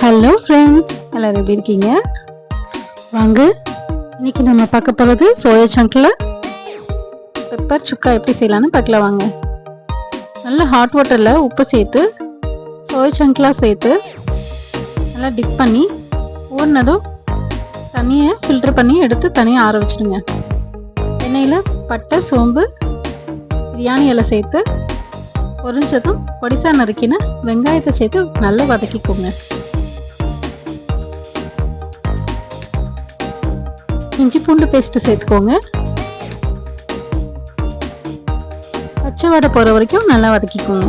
Hello friends எல்லோரும் எப்படி இருக்கீங்க? வாங்க இன்னைக்கு நம்ம பார்க்க போகிறது சோயா சங்கில். பெப்பர் சுக்கா எப்படி செய்யலாம்னு பார்க்கலாம் வாங்க. நல்லா ஹாட் வாட்டரில் உப்பு சேர்த்து சோயா சங்க்லாம் சேர்த்து நல்லா டிப் பண்ணி ஊறினதும் தண்ணியை ஃபில்டர் பண்ணி எடுத்து தனியாக ஆற வச்சுடுங்க. எண்ணெயில் பட்டை சோம்பு பிரியாணி இலை சேர்த்து பொரிஞ்சதும் பொடிசா நறுக்கின வெங்காயத்தை சேர்த்து நல்லா வதக்கிக்கோங்க. இஞ்சி பூண்டு பேஸ்ட்டு சேர்த்துக்கோங்க. பச்சை வடை போகிற வரைக்கும் நல்லா வதக்கிக்கோங்க.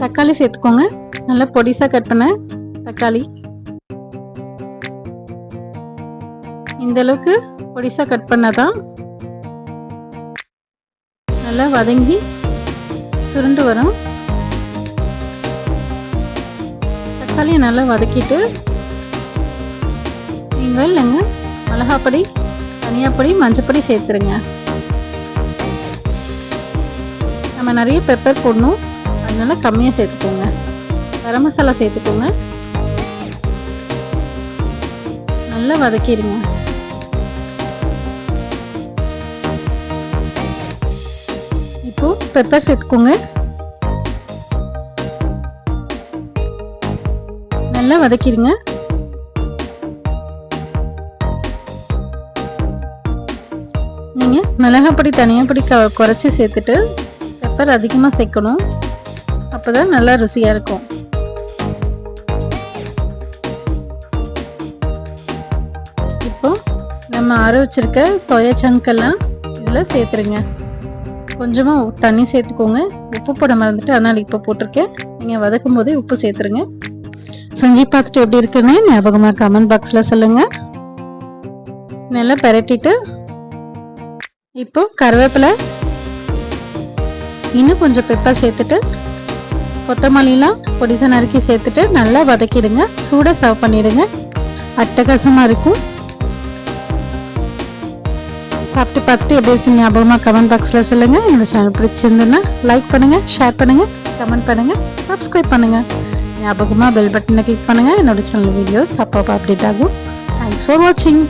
தக்காளி சேர்த்துக்கோங்க. நல்லா பொடிசாக கட் பண்ண தக்காளி. இந்த அளவுக்கு பொடிசா கட் பண்ணாதான் நல்லா வதங்கி சுருண்டு வரும். தக்காளியை நல்லா வதக்கிட்டு நீங்கள் இல்லைங்க மிளகாப்பொடி தனியாப்பொடி மஞ்சப்பொடி சேர்த்துருங்க. நம்ம நிறைய பெப்பர் போடணும். அதனால கம்மியாக சேர்த்துக்கோங்க. கரம் மசாலா சேர்த்துக்கோங்க. நல்லா வதக்கிடுங்க இப்போது பெப்பர் சேர்த்துக்கோங்க. நல்லா வதக்கிடுங்க நீங்கள் மிளகாப்பொடி தனியாப்பொடி க குறைச்சி சேர்த்துட்டு பெப்பர் அதிகமாக சேர்க்கணும். அப்போதான் நல்லா ருசியாக இருக்கும். இப்போ நம்ம ஆற வச்சிருக்க சோயா சங்கெல்லாம் இதில் சேர்த்துருங்க. கொஞ்சமாக தண்ணி சேர்த்துக்கோங்க. உப்பு போட மறந்துட்டு அதனால் இப்போ போட்டிருக்கேன். நீங்கள் வதக்கும் போதே உப்பு சேர்த்துருங்க. செஞ்சு பார்த்துட்டு எப்படி இருக்குன்னு ஞாபகமாக கமெண்ட் பாக்ஸில் சொல்லுங்கள் நல்லா பரட்டிட்டு இப்போ கருவேப்பிலை இன்னும் கொஞ்சம் பெப்பர் சேர்த்துட்டு கொத்தமல்லிலாம் பொடிசை நறுக்கி சேர்த்துட்டு நல்லா வதக்கிடுங்க. சூடாக சர்வ் பண்ணிடுங்க. அட்டகாசமாக இருக்கும். சாப்பிட்டு பார்த்துட்டு எப்படி இருக்கு ஞாபகமாக கமெண்ட் பாக்ஸில் சொல்லுங்கள் என்னோடய சேனல் பிடிச்சிருந்துன்னா லைக் பண்ணுங்கள் ஷேர் பண்ணுங்கள் கமெண்ட் பண்ணுங்கள் சப்ஸ்கிரைப் பண்ணுங்கள் ஞாபகமாக பெல் பட்டனை கிளிக் பண்ணுங்கள் என்னோட சேனல் வீடியோஸ் அப்பப்போ அப்டேட் ஆகும். தேங்க்ஸ் ஃபார் வாட்சிங்